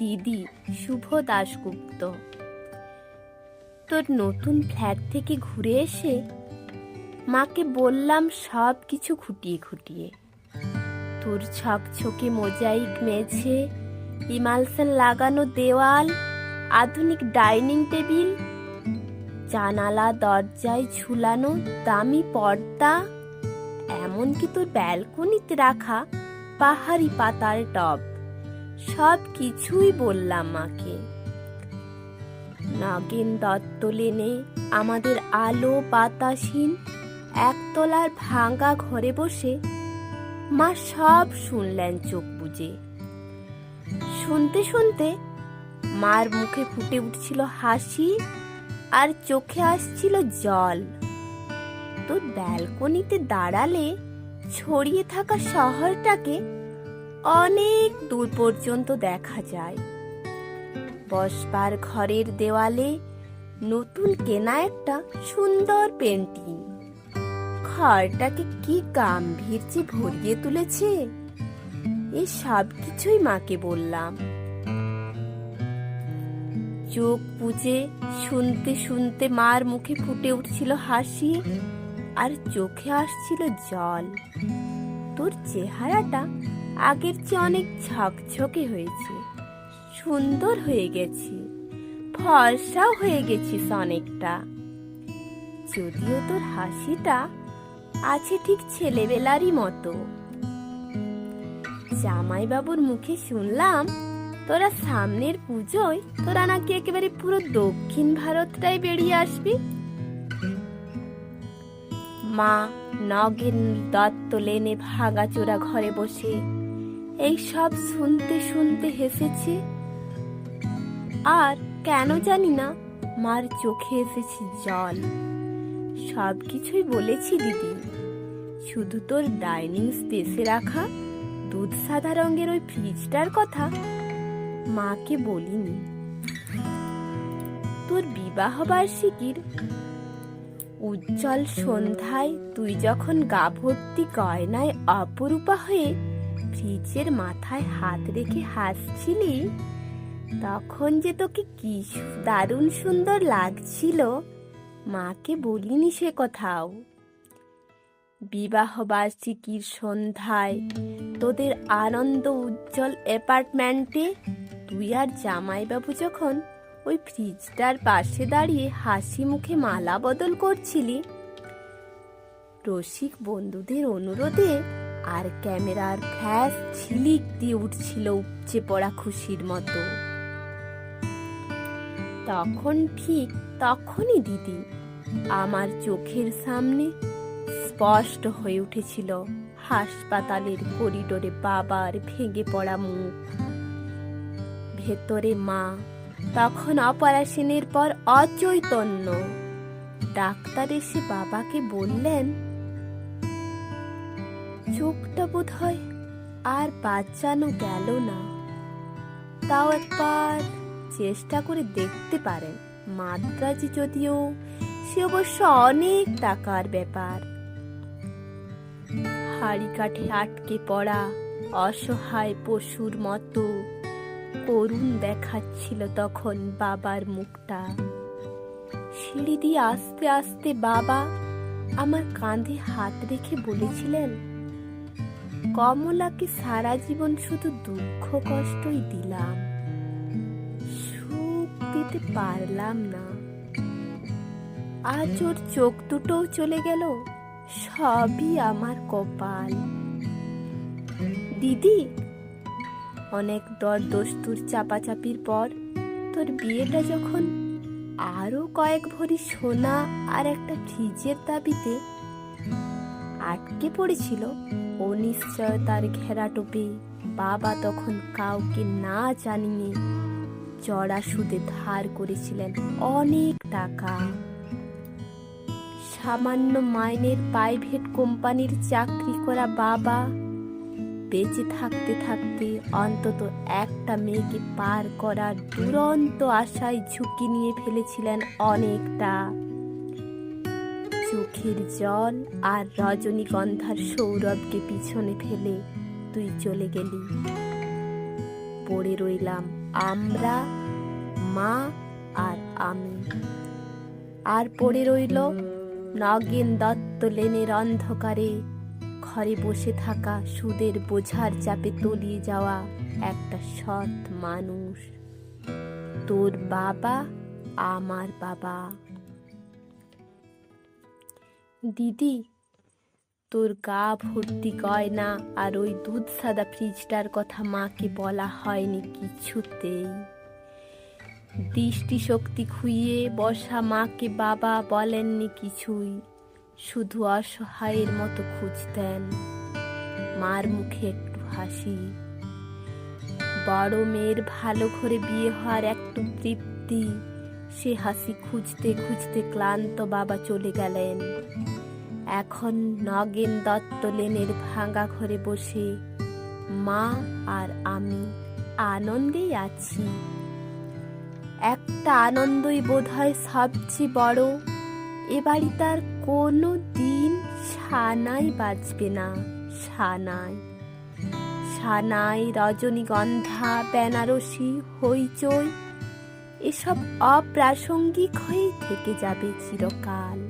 দিদি শুভ দাশগুপ্ত। তোর নতুন ফ্ল্যাট থেকে ঘুরে এসে মাকে বললাম সব কিছু খুঁটিয়ে খুঁটিয়ে। তোর ছকছকে মোজাইক মেঝে ইমালসন লাগানো দেওয়াল, আধুনিক ডাইনিং টেবিল, জানালা দরজায় ঝুলানো দামি পর্দা, এমনকি তোর ব্যালকনিতে রাখা পাহাড়ি পাতার টব। সব কিছুই বললাম মাকে। নগেন দত্ত লেনে আমাদের আলো বাতাসহীন একতলার ভাঙা ঘরে বসে মা সব শুনলেন চোখ বুজে। শুনতে শুনতে মার মুখে ফুটে উঠছিল হাসি আর চোখে আসছিল জল। তো ব্যালকনিতে দাঁড়ালে ছড়িয়ে থাকা শহরটাকে অনেক দূর পর্যন্ত দেখা যায়। বসবার ঘরের দেওয়ালে নতুন কেনা একটা সুন্দর পেন্টিং। ঘরটাকে কি গাম্ভীর্যে ভরিয়ে তুলেছে? এই সব কিছুই মাকে বললাম। চোখ বুজে শুনতে শুনতে মার মুখে ফুটে উঠছিল হাসি আর চোখে আসছিল জল। তোর চেহারাটা আগের চেয়ে অনেক ঝকঝকে হয়েছে। সুন্দর হয়ে গেছি। ফর্সাও হয়ে গেছিস অনেকটা। যদিও তোর হাসিটা আছে ঠিক ছেলেবেলারই মতো। জামাইবাবুর মুখে শুনলাম, তোরা সামনের পুজোয় তোরা নাকি একেবারে পুরো দক্ষিণ ভারতটাই বেরিয়ে আসবি? মা নগেন দত্ত লেনে ভাগাচোরা ঘরে বসে এই সব শুনতে শুনতে হেসেছে। আর কেন জানি না, মার চোখে এসেছে জল। সব কিছুই বলেছি, দিদি। শুধু তোর ডাইনিং স্পেসে রাখা, দুধ সাদা রঙের ওই ফ্রিজটার কথা মাকে বলিনি। তোর বিবাহ বার্ষিকীর উজ্জ্বল সন্ধ্যায় তুই যখন গা ভর্তি গয়নায় অপরূপা হয়ে ফ্রিজের মাথায় হাত রেখে হাসছিলি? তখন যে তোকে কি দারুণ সুন্দর লাগছিল, মাকে বলিনি সে কথাও। বিবাহ বার্ষিকীর সন্ধ্যায় তোদের আনন্দ উজ্জ্বল অ্যাপার্টমেন্টে, তুই আর জামাইবাবু যখন ওই ফ্রিজটার পাশে দাঁড়িয়ে হাসি মুখে মালা বদল করছিলি, রসিক বন্ধুদের অনুরোধে আর ক্যামেরার ফ্ল্যাশ ঝিলিক দিয়ে উঠছিল উপচে পড়া খুশির মতো। তখন ঠিক তখনই দিদি আমার চোখের সামনে স্পষ্ট হয়ে উঠেছিল হাসপাতালের করিডোরে বাবার ভেঙে পড়া মুখ। ভেতরে মা, তখন অপারেশনের পর অচৈতন্য। ডাক্তার এসে বাবাকে বললেন চোখটা বোধ হয় আর বাঁচানো গেল না। তাও একবার চেষ্টা করে দেখতে পারেন। মাদ্রাজ যদিও সে অবশ্য অনেক টাকার ব্যাপার। হাড়ি কাঠে আটকে পড়া অসহায় পশুর মতো করুণ দেখাচ্ছিল তখন বাবার মুখটা। সিঁড়ি দিয়ে আস্তে আস্তে বাবা আমার কাঁধে হাত রেখে বলেছিলেন কমলাকে সারা জীবন শুধু দুঃখ কষ্টই দিলাম? সুখ দিতে পারলাম না। আজ ওর চোখ দুটোও চলে গেল, সবই আমার কপাল। দিদি, অনেক দর দস্তুর চাপাচাপির পর তোর বিয়েটা যখন আরও কয়েক ভরি সোনা আর একটা ফ্রিজের দাবিতে আটকে পড়েছিল অনিশ্চয়তার ঘেরা টোপে। বাবা তখন কাউকে না জানিয়ে চড়া সুদে ধার করেছিলেন অনেক টাকা। সামান্য মাইনের প্রাইভেট কোম্পানির চাকরি করা বাবা বেঁচে থাকতে থাকতে অন্তত একটা মেয়েকে পার করার দুরন্ত আশায় ঝুঁকি নিয়ে ফেলেছিলেন অনেকটা। চোখের জল আর রজনীগন্ধার সৌরভকে পিছনে ফেলে তুই চলে গেলি। পড়ে রইলাম আমরা, মা আর আমি। আর পড়ে রইল নগেন দত্ত লেনের অন্ধকারে, ঘরে বসে থাকা সুদের বোঝার চাপে তলিয়ে যাওয়া একটা সৎ মানুষ। তোর বাবা, আমার বাবা। দিদি, তোর গা ভর্তি গয়না আর ওই দুধ সাদা ফ্রিজটার কথা মাকে বলা হয়নি কিছুতেই। দৃষ্টিশক্তি খুইয়ে বসা মাকে বাবা বলেননি কিছুই, শুধু অসহায়ের মতো খুঁজতেন। মার মুখে একটু হাসি। বড় মেয়ের ভালো করে বিয়ে হওয়ার একটু তৃপ্তি। সে হাসি খুঁজতে খুঁজতে ক্লান্ত বাবা চলে গেলেন। এখন নগেন দত্ত লেনের ভাঙা ঘরে বসে, মা আর আমি আনন্দেই আছি। একটা আনন্দই বোধ হয় সবচেয়ে বড়, এ বাড়ি তার কোনো দিন সানাই বাজবে না, সানাই। সানাই, রজনীগন্ধা, বেনারসি, হইচই এসব অপ্রাসঙ্গিক হয়েই থেকে যাবে চিরকাল।